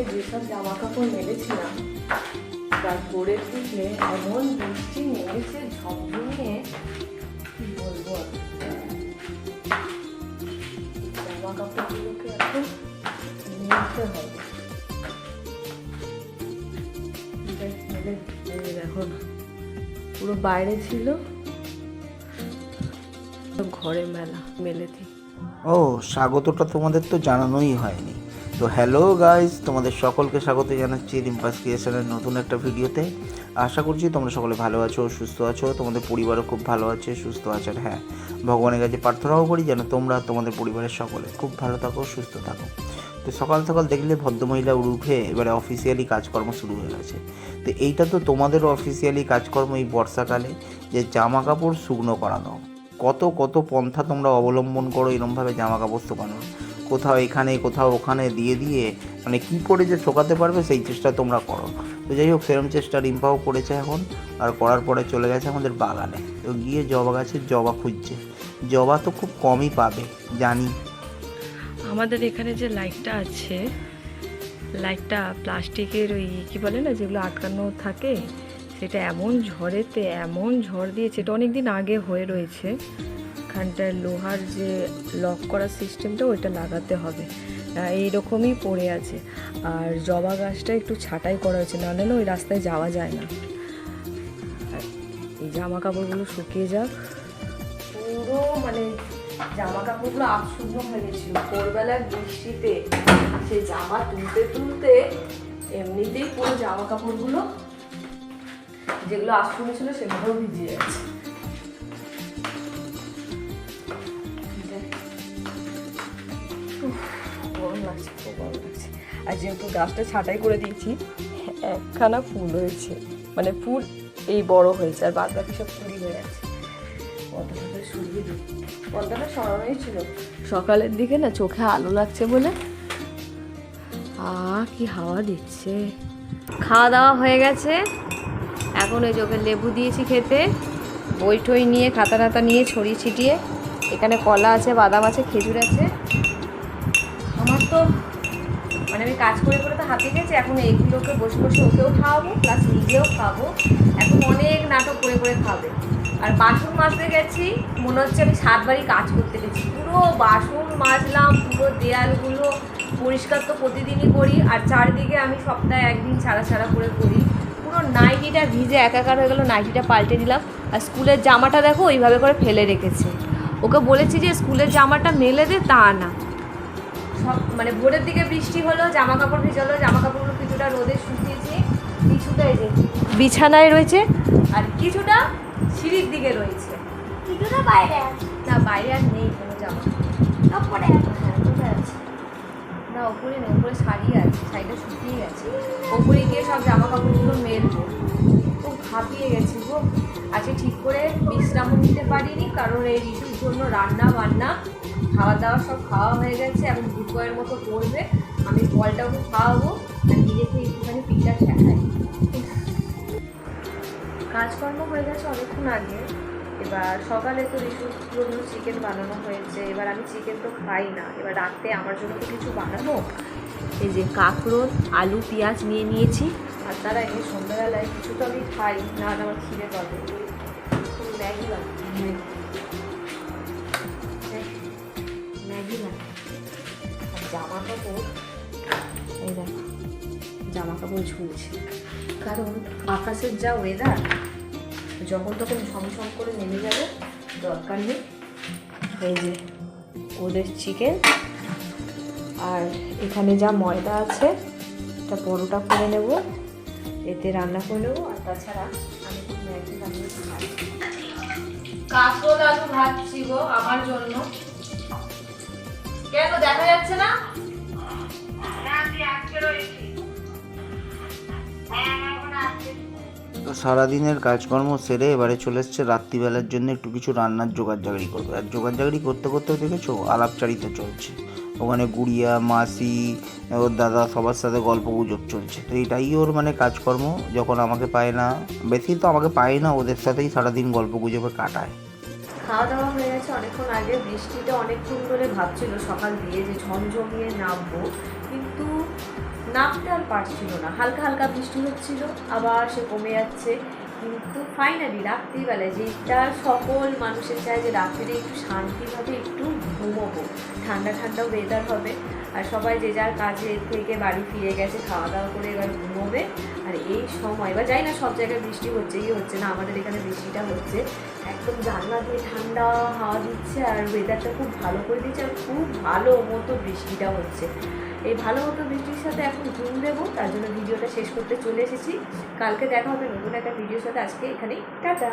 কালকে যেসব জামা কাপড় মেলেছিলাম তারপরের দিকে এমন বৃষ্টি নেমেছে ঝমঝমিয়ে কি বলব? জামা কাপড়গুলোকে এখন মেলতে হবে। দেখ, পুরো বাইরে ছিল। ঘরে মেলা মেলেছি ও স্বাগতটা তোমাদের তো জানানোই হয়নি। তো হ্যালো গাইস তোমাদের সকলকে স্বাগত জানাচ্ছি রিম্পাস ক্রিয়েশনের নতুন একটা ভিডিওতে। আশা করছি তোমরা সকলে ভালো আছো, সুস্থ আছো, তোমাদের পরিবারও খুব ভালো আছে, সুস্থ আছে হ্যাঁ ভগবানের কাছে প্রার্থনাও করি যেন তোমরা তোমাদের পরিবারের সকলে খুব ভালো থাকো, সুস্থ থাকো। তো সকাল সকাল দেখলে ভদ্রমহিলা উঠে এবারে অফিসিয়ালি কাজকর্ম শুরু হয়ে গেছে। তো এইটা তো তোমাদেরও অফিসিয়ালি কাজকর্ম এই বর্ষাকালে, যে জামা কাপড় শুকনো করানো। কত কত পন্থা তোমরা অবলম্বন করো, এরমভাবে জামা কাপড় শুকানোর কোথাও এখানে, কোথাও ওখানে দিয়ে দিয়ে মানে কী করে যে শোকাতে পারবে সেই চেষ্টা তোমরা করো। তো যাই হোক, সেরম চেষ্টা রিম্পাও করেছে এখন, আর করার পরে চলে গেছে আমাদের বাগানে। তো গিয়ে জবা গাছের জবা খুঁজছে। জবা তো খুব কমই পাবে, জানি। আমাদের এখানে যে লাইটটা আছে, লাইটটা প্লাস্টিকের ওই কি বলে না, যেগুলো আটকানো থাকে, সেটা এমন ঝড়েতে, এমন ঝড় দিয়েছে, এটা অনেক দিন আগে হয়ে রয়েছে। এখানটায় লোহার যে লক করার সিস্টেমটা ওইটা লাগাতে হবে। এইরকমই পড়ে আছে। আর জবা গাছটা একটু ছাঁটাই করা হয়েছে, না হলে ওই রাস্তায় যাওয়া যায় না। এই জামা কাপড়গুলো শুকিয়ে যাক। পুরো মানে জামা কাপড়গুলো আবশূন্য হয়ে গেছিল। ভোরবেলার বৃষ্টিতে সেই জামা তুলতে তুলতে এমনিতেই পুরো জামা কাপড়গুলো যেগুলো আবশূন্য ছিল, সেগুলোও ভিজে যাচ্ছে আর যেহেতু গাছটা ছাঁটাই করে দিয়েছি, একখানা ফুল হয়েছে। মানে ফুল এই বড় হয়েছে, আর বাদ বাকি সব কুড়ি হয়ে ছিল। সকালের দিকে না চোখে আলো লাগছে বলে আ, কি হাওয়া দিচ্ছে। খাওয়া দাওয়া হয়ে গেছে। এখন ওই চোখে লেবু দিয়েছি খেতে। বই টই নিয়ে, খাতা টাতা নিয়ে, ছড়িয়ে ছিটিয়ে। এখানে কলা আছে, বাদাম আছে, খেজুর আছে। তো মানে আমি কাজ করে করে তো হাতে গেছে এখন এইগুলোকে বসে বসে ওকেও খাওয়াবো প্লাস নিজেও খাব। এখন অনেক নাটক করে করে খাবে। আর বাসন মাজতে গেছি, মনে হচ্ছে আমি সাতবারই কাজ করতে গেছি। পুরো বাসন মাজলাম, পুরো দেয়ালগুলো পরিষ্কার তো প্রতিদিনই করি, আর চারদিকে আমি সপ্তাহে একদিন ছাড়া ছাড়া করে করি। পুরো নাইটিটা ভিজে একাকার হয়ে গেলো, নাইটিটা পাল্টে দিলাম আর স্কুলের জামাটা দেখো, ওইভাবে করে ফেলে রেখেছে। ওকে বলেছি যে স্কুলের জামাটা মেলে দে, তা না। মানে ভোরের দিকে বৃষ্টি হলো জামা কাপড় ভিজালো জামা কাপড়গুলো কিছুটা রোদে শুকিয়েছি কিছুটা এই যে বিছানায় রয়েছে আর কিছুটা সিঁড়ির দিকে রয়েছে। কিছুটা বাইরে আছে। না বাইরে আর নেই কোনো জামা। ওপরে হ্যাঁ না ওপরে নেই ওপরে শাড়ি আছে শাড়িটা শুকিয়ে গেছে। ওপরে গিয়ে সব জামা কাপড়গুলো মেলবো। খুব হাঁপিয়ে গেছি গো। আজকে ঠিক করে বিশ্রামও নিতে পারিনি কারণ এই ঋতুর জন্য রান্না বান্না খাওয়া দাওয়া সব খাওয়া হয়ে গেছে, এখন দুপুরের মতো করবে। আমি ফলটাও খাওয়াবো, আর নিজেকে একটুখানি পিঠা শেখাই। কাজকর্ম হয়ে গেছে অনেকক্ষণ আগে। এবার সকালে তো ঋতুর জন্য চিকেন বানানো হয়েছে, এবার আমি চিকেন তো খাই না। এবার রাতে আমার জন্য তো কিছু বানাবো? এই যে কাঁকরোল, আলু, পেঁয়াজ নিয়ে নিয়েছি। আর তারা এই সন্ধ্যাবেলায় কিছু তো আমি খাই, না আমার খিদে পাবে। ম্যাগি বানাবো। কাপড় এই দেখো জামা কাপড় ঝুলছে। কারণ আকাশের যা ওয়েদার যখন তখন ঝমঝম করে নেমে যাবে, দরকার নেই। এই যে, ওদের চিকেন আর এখানে যা ময়দা আছে, এটা পরোটা করে নেব, এতে রান্না করে নেব, আর তাছাড়া আমি ম্যাগি বানিয়ে খাই কাঁচকল আলু ভাজছি গো, আমার জন্য। কেন, দেখা যাচ্ছে না? তো সারাদিনের কাজকর্ম সেরে এবারে চলে এসছে রাত্রিবেলার জন্য একটু কিছু রান্নার জোগাড় জাগড়ি করবে। আর জোগাড় জাগড়ি করতে করতে দেখেছ, আলাপচারিতা চলছে। ওখানে গুড়িয়া, মাসি, ওর দাদা সবার সাথে গল্প গুজব চলছে। তো এটাই ওর মানে কাজকর্ম, যখন আমাকে পায় না, বেশি তো আমাকে পায় না, ওদের সাথেই সারাদিন গল্প গুজবে কাটায়। খাওয়া দাওয়া হয়ে গেছে। অনেকক্ষণ আগে বৃষ্টিটা অনেকক্ষণ ধরে ভাবছিল, সকাল দিয়ে যে ঝমঝমিয়ে নামবো। কিন্তু নামতে আর পারছিল না। হালকা হালকা বৃষ্টি হচ্ছিল, আবার সে কমে যাচ্ছে। কিন্তু ফাইনালি রাত্রিবেলায় যেটা সকল মানুষের চায় যে রাত্রিরে একটু শান্তিভাবে একটু ঘুমোবো। ঠান্ডা ঠান্ডা ওয়েদার হবে। আর সবাই যে যার কাজে থেকে বাড়ি ফিরে গেছে খাওয়া দাওয়া করে এবার ঘুমোবে। আর এই সময়, বা যাই না, সব জায়গায় বৃষ্টি হচ্ছে কি হচ্ছে না, আমাদের এখানে বৃষ্টিটা হচ্ছে। একদম জানলা দিয়ে ঠান্ডা হাওয়া দিচ্ছে আর ওয়েদারটা খুব ভালো করে দিচ্ছে আর খুব ভালো মতো বৃষ্টিটা হচ্ছে। এই ভালো মতো বৃষ্টির সাথে এখন ঘুম দেবো, তার জন্য ভিডিওটা শেষ করতে চলে এসেছি। কালকে দেখা হবে নতুন একটা ভিডিওর সাথে। আজকে এখানেই, টাটা!